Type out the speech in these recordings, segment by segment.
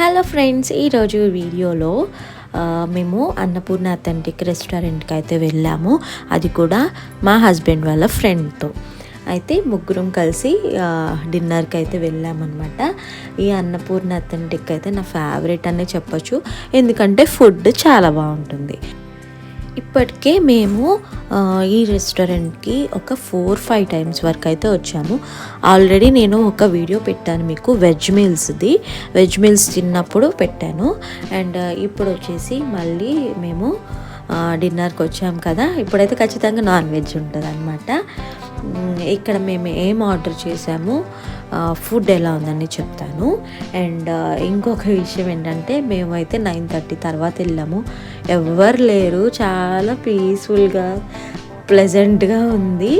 Hello friends ఈరోజు వీడియోలో మేము అన్నపూర్ణ అథెంటిక్ రెస్టారెంట్కి అయితే వెళ్ళాము. అది కూడా మా హస్బెండ్ వాళ్ళ ఫ్రెండ్తో. అయితే ముగ్గురం కలిసి డిన్నర్కి అయితే వెళ్ళామన్నమాట. ఈ అన్నపూర్ణ అథెంటిక్ అయితే నా ఫేవరెట్ అనే చెప్పచ్చు. ఎందుకంటే ఫుడ్ చాలా బాగుంటుంది. ఇప్పటికే మేము ఈ రెస్టారెంట్కి ఒక ఫోర్ ఫైవ్ టైమ్స్ వరకు అయితే వచ్చాము. ఆల్రెడీ నేను ఒక వీడియో పెట్టాను మీకు వెజ్ మీల్స్ది. వెజ్ మీల్స్ తిన్నప్పుడు పెట్టాను. అండ్ ఇప్పుడు వచ్చేసి మళ్ళీ మేము డిన్నర్కి వచ్చాము కదా. ఇప్పుడైతే ఖచ్చితంగా నాన్ వెజ్ ఉంటుంది అనమాట ఇక్కడ మేము ఏం ఆర్డర్ చేసాము ఫుడ్ ఎలా ఉందని చెప్తాను. అండ్ ఇంకొక విషయం ఏంటంటే మేమైతే నైన్ థర్టీ తర్వాత వెళ్ళాము. ఎవ్వరు లేరు. చాలా పీస్ఫుల్గా ప్లెజెంట్గా ఉంది.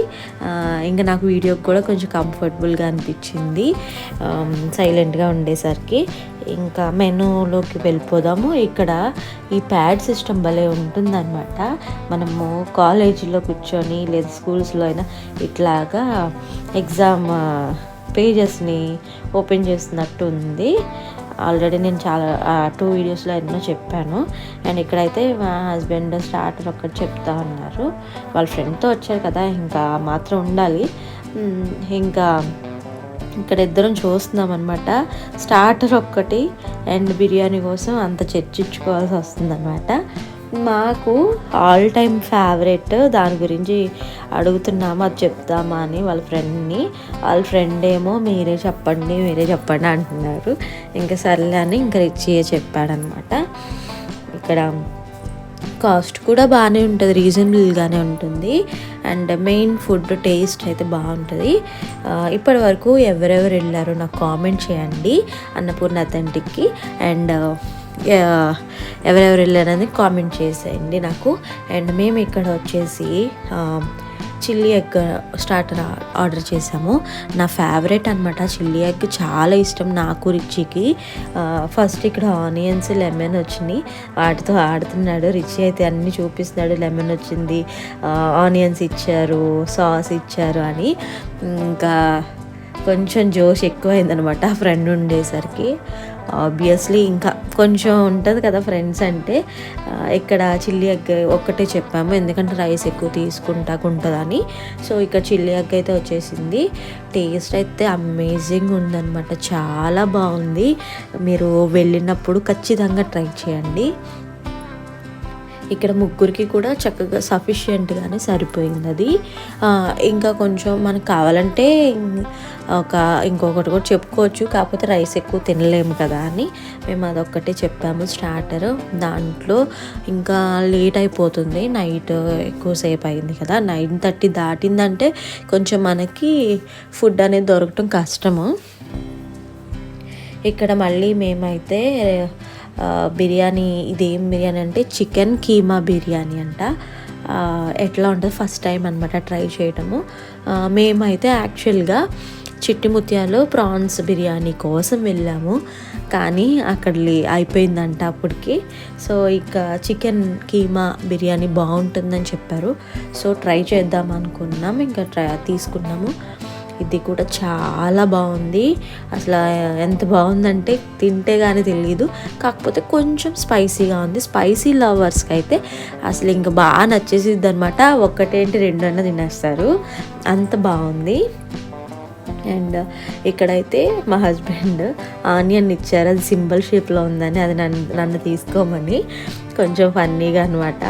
ఇంకా నాకు వీడియో కూడా కొంచెం కంఫర్టబుల్గా అనిపించింది. సైలెంట్గా ఉండేసరికి ఇంకా మెనూలోకి వెళ్ళిపోదాము. ఇక్కడ ఈ ప్యాడ్ సిస్టమ్ భలే ఉంటుందన్నమాట. మనము కాలేజీలో కూర్చొని లేదా స్కూల్స్లో అయినా ఇట్లాగా ఎగ్జామ్ పేజెస్ని ఓపెన్ చేస్తున్నట్టు ఉంది. ఆల్రెడీ నేను చాలా టూ వీడియోస్లో ఎన్నో చెప్పాను. అండ్ ఇక్కడైతే మా హస్బెండ్ స్టార్టర్ ఒక్కటి చెప్తా ఉన్నారు. వాళ్ళ ఫ్రెండ్తో వచ్చారు కదా ఇంకా మాత్రం ఉండాలి. ఇంకా ఇక్కడ ఇద్దరం చూస్తున్నాం అనమాట స్టార్టర్ ఒక్కటి అండ్ బిర్యానీ కోసం అంత చర్చించుకోవాల్సి వస్తుందన్నమాట. మాకు ఆల్ టైమ్ ఫేవరెట్ దాని గురించి అడుగుతున్నాము అది చెప్తామా అని వాళ్ళ ఫ్రెండ్ని వాళ్ళ ఫ్రెండ్ ఏమో మీరే చెప్పండి మీరే చెప్పండి అంటున్నారు. ఇంకా సర్లే అని ఇంకా రిచ్యే చెప్పాడనమాట. ఇక్కడ కాస్ట్ కూడా బాగానే ఉంటుంది రీజనబుల్గానే ఉంటుంది. అండ్ మెయిన్ ఫుడ్ టేస్ట్ అయితే బాగుంటుంది. ఇప్పటి వరకు ఎవరెవరు వెళ్ళారో నాకు కామెంట్ చేయండి అన్నపూర్ణ అథెంటిక్కి. అండ్ ఎవరెవరు వెళ్ళారని కామెంట్ చేసేయండి నాకు. అండ్ మేము ఇక్కడ వచ్చేసి చిల్లీ ఎగ్ స్టార్టర్ ఆర్డర్ చేసాము. నా ఫేవరెట్ అనమాట చిల్లీ ఎగ్. చాలా ఇష్టం నాకు రిచికి. ఫస్ట్ ఇక్కడ ఆనియన్స్ లెమన్ వచ్చినాయి వాటితో ఆడుతున్నాడు. రిచి అయితే అన్నీ చూపిస్తున్నాడు. లెమన్ వచ్చింది ఆనియన్స్ ఇచ్చారు సాస్ ఇచ్చారు అని. ఇంకా కొంచెం జోష్ ఎక్కువైందనమాట ఆ ఫ్రెండ్ ఉండేసరికి. ఆబ్వియస్లీ ఇంకా కొంచెం ఉంటుంది కదా ఫ్రెండ్స్ అంటే ఇక్కడ చిల్లీ ఎగ్ ఒక్కటే చెప్పాము ఎందుకంటే రైస్ ఎక్కువ తీసుకుంటాకు ఉంటుందని సో ఇక్కడ చిల్లీ ఎగ్ అయితే వచ్చేసింది. టేస్ట్ అయితే అమేజింగ్ ఉందన్నమాట చాలా బాగుంది. మీరు వెళ్ళినప్పుడు ఖచ్చితంగా ట్రై చేయండి. ఇక్కడ ముగ్గురికి కూడా చక్కగా సఫిషియెంట్గానే సరిపోయింది అది ఇంకా కొంచెం మనకు కావాలంటే ఒక ఇంకొకటి కూడా చెప్పుకోవచ్చు. కాకపోతే రైస్ ఎక్కువ తినలేము కదా అని మేము అదొక్కటే చెప్పాము స్టార్టర్ దాంట్లో ఇంకా లేట్ అయిపోతుంది. నైట్ ఎక్కువసేపు అయింది కదా. నైన్ థర్టీ దాటిందంటే కొంచెం మనకి ఫుడ్ అనేది దొరకటం కష్టము. ఇక్కడ మళ్ళీ మేమైతే బిర్యానీ ఇదేం బిర్యానీ అంటే చికెన్ కీమా బిర్యానీ అంట. ఎట్లా ఉంటుంది ఫస్ట్ టైం అనమాట ట్రై చేయటము. మేమైతే యాక్చువల్గా చిట్టి ముత్యాలు ప్రాన్స్ బిర్యానీ కోసం వెళ్ళాము. కానీ అక్కడ అయిపోయిందంట అప్పటికి. సో ఇక చికెన్ కీమా బిర్యానీ బాగుంటుందని చెప్పారు. సో ట్రై చేద్దాం అనుకున్నాం. ఇంకా ట్రై తీసుకున్నాము. ఇది కూడా చాలా బాగుంది. అసలు ఎంత బాగుందంటే తింటే కానీ తెలియదు కాకపోతే కొంచెం స్పైసీగా ఉంది. స్పైసీ లవర్స్కి అయితే అసలు ఇంకా బాగా నచ్చేసిద్ది అనమాట ఒక్కటేంటి రెండన్నా తినేస్తారు. అంత బాగుంది. అండ్ ఇక్కడైతే మా హస్బెండ్ ఆనియన్ ఇచ్చారు. అది సింబల్ షేప్లో ఉందని అది నన్ను నన్ను తీసుకోమని. కొంచెం ఫన్నీగా అనమాట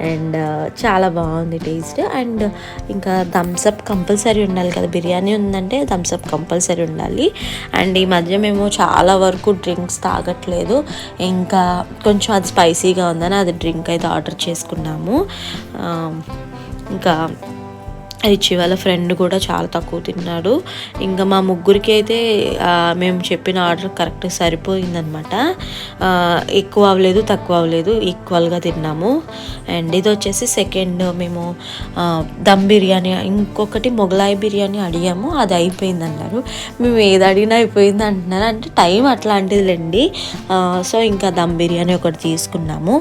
అండ్ చాలా బాగుంది టేస్ట్. అండ్ ఇంకా థమ్స్అప్ కంపల్సరీ ఉండాలి కదా. బిర్యానీ ఉందంటే థమ్స్అప్ కంపల్సరీ ఉండాలి. అండ్ ఈ మధ్య మేము చాలా వరకు డ్రింక్స్ తాగట్లేదు. ఇంకా కొంచెం అది స్పైసీగా ఉందని అది డ్రింక్ అయితే ఆర్డర్ చేసుకున్నాము. ఇంకా రిచి వాళ్ళ ఫ్రెండ్ కూడా చాలా తక్కువ తిన్నాడు. ఇంకా మా ముగ్గురికి అయితే మేము చెప్పిన ఆర్డర్ కరెక్ట్ సరిపోయిందనమాట ఎక్కువ అవ్వలేదు తక్కువ అవ్వలేదు ఈక్వల్గా తిన్నాము. అండ్ ఇది వచ్చేసి సెకండ్ మేము దమ్ బిర్యానీ ఇంకొకటి మొగలాయి బిర్యానీ అడిగాము అది అయిపోయింది అన్నారు మేము ఏది అడిగినా అయిపోయింది అంటున్నారు. అంటే టైం అట్లాంటిదిలేండి. సో ఇంకా దమ్ బిర్యానీ ఒకటి తీసుకున్నాము.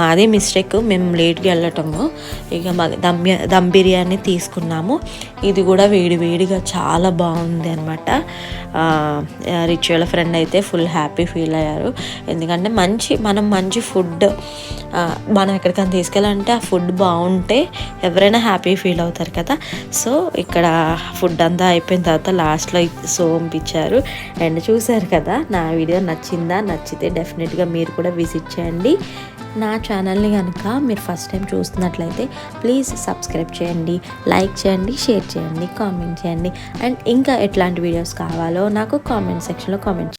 మాదే మిస్టేక్ మేము లేట్గా వెళ్ళటము. ఇక మా దమ్ దమ్ బిర్యానీ తీసుకున్నాము. ఇది కూడా వేడివేడిగా చాలా బాగుంది అనమాట రిచ్ వాళ్ళ ఫ్రెండ్ అయితే ఫుల్ హ్యాపీ ఫీల్ అయ్యారు. ఎందుకంటే మంచి మనం మంచి ఫుడ్ మనం ఎక్కడికైనా తీసుకెళ్ళాలంటే ఆ ఫుడ్ బాగుంటే ఎవరైనా హ్యాపీ ఫీల్ అవుతారు కదా. సో ఇక్కడ ఫుడ్ అంతా అయిపోయిన తర్వాత లాస్ట్లో సోంపిచ్చారు అండ్ చూశారు కదా నా వీడియో నచ్చిందా? నచ్చితే డెఫినెట్గా మీరు కూడా విజిట్ చేయండి. నా ఛానల్ని కనుక మీరు ఫస్ట్ టైం చూస్తున్నట్లయితే ప్లీజ్ సబ్స్క్రైబ్ చేయండి లైక్ చేయండి షేర్ చేయండి కామెంట్ చేయండి. అండ్ ఇంకా ఎట్లాంటి వీడియోస్ కావాలో నాకు కామెంట్ సెక్షన్లో కామెంట్